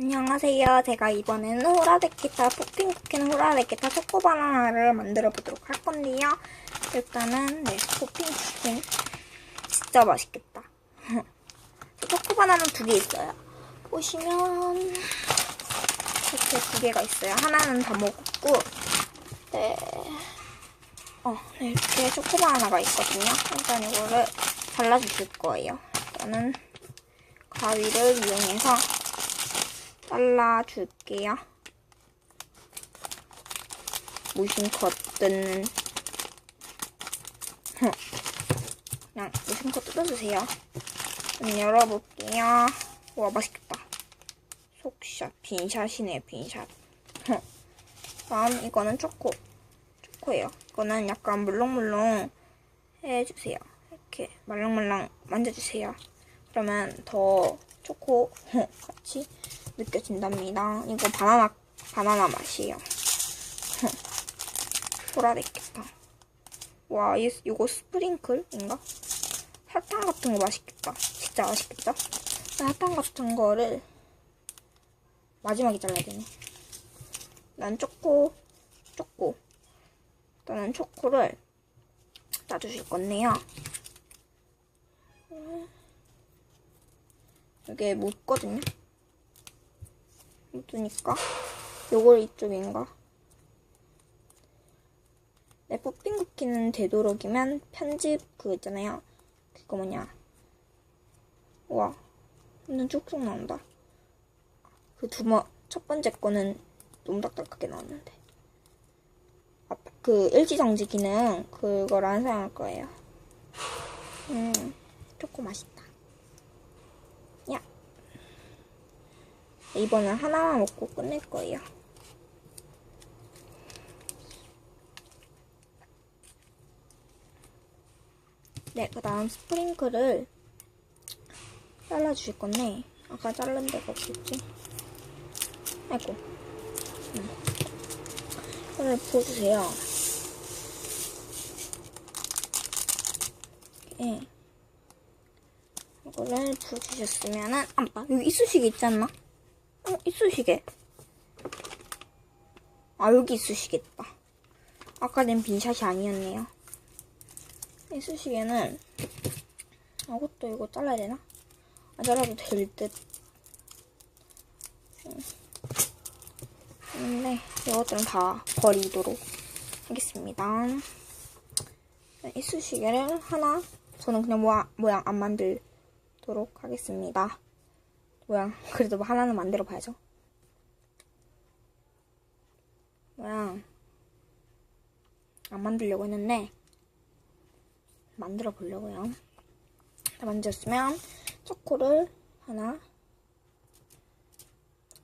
안녕하세요. 제가 이번에는 호라데키타 포핑 쿠키는 호라데키타 초코바나나를 만들어 보도록 할 건데요. 일단은 네 포핑 쿠키는 진짜 맛있겠다. 초코바나나 두 개 있어요. 보시면 이렇게 두 개가 있어요. 하나는 다 먹었고 네. 어, 네, 이렇게 초코바나나가 있거든요. 일단 이거를 잘라주실 거예요. 일단은 가위를 이용해서 잘라줄게요. 무심코 뜯는 그냥 무심코 뜯어주세요. 좀 열어볼게요. 와 맛있겠다. 속샷 빈샷이네 빈샷. 다음 이거는 초코 초코예요. 이거는 약간 물렁물렁 해주세요. 이렇게 말랑말랑 만져주세요. 그러면 더 초코 같이 느껴진답니다. 이거 바나나 바나나 맛이에요. 보라겠다. 와, 이, 이거 스프링클인가? 사탕 같은 거 맛있겠다. 진짜 맛있겠죠? 사탕 같은 거를 마지막에 잘라야 되네. 난 초코, 초코. 일단은 초코를 따주실 건데요. 이게 묻거든요. 묻으니까 요걸 이쪽인가? 네, 뽀핑 쿠키는 되도록이면 편집 그거 있잖아요. 그거 뭐냐? 와, 완전 쭉쭉 나온다. 그 두번 첫 번째 거는 너무 딱딱하게 나왔는데. 아, 그 일지정지 기능 그걸 안 사용할 거예요. 음, 초코 맛있다. 이번엔 하나만 먹고 끝낼 거예요. 네, 그 다음 스프링클을 잘라주실 건데, 아까 자른 데가 없겠지? 아이고. 음. 이거를 부어주세요. 예. 이거를 부어주셨으면은, 아, 아, 여기 이쑤시개 있지 않나? 어, 이쑤시개. 아, 여기 이쑤시개 있다. 아까 낸 빈샷이 아니었네요. 이쑤시개는, 이것도 이거 잘라야 되나? 안 잘라도 될 듯. 음. 근데 이것들은 다 버리도록 하겠습니다. 이쑤시개를 하나, 저는 그냥 모양, 모양 안 만들도록 하겠습니다. 모양, 그래도 뭐 하나는 만들어 봐야죠. 모양, 안 만들려고 했는데, 만들어 보려고요. 다 만졌으면, 초코를 하나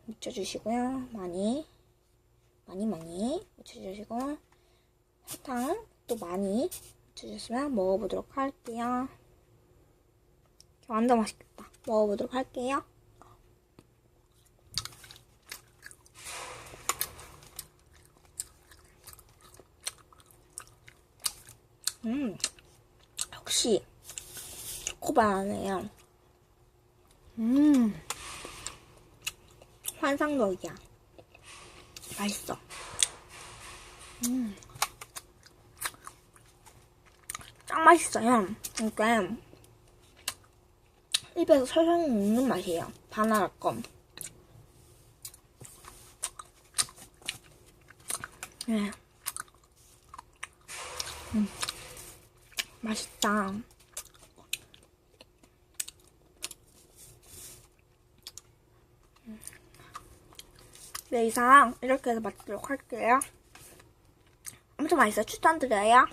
묻혀주시고요. 많이, 많이, 많이 묻혀주시고, 사탕 또 많이 묻혀주시면 먹어보도록 할게요. 완전 맛있겠다. 먹어보도록 할게요. 음, 역시 초코바나나예요. 음, 환상적이야. 맛있어. 음, 짱 맛있어요. 그러니까 입에서 설설 녹는 맛이에요. 바나나 껌. 네. 음, 맛있다. 네, 이상 이렇게 해서 마치도록 할게요. 엄청 맛있어요. 추천드려요.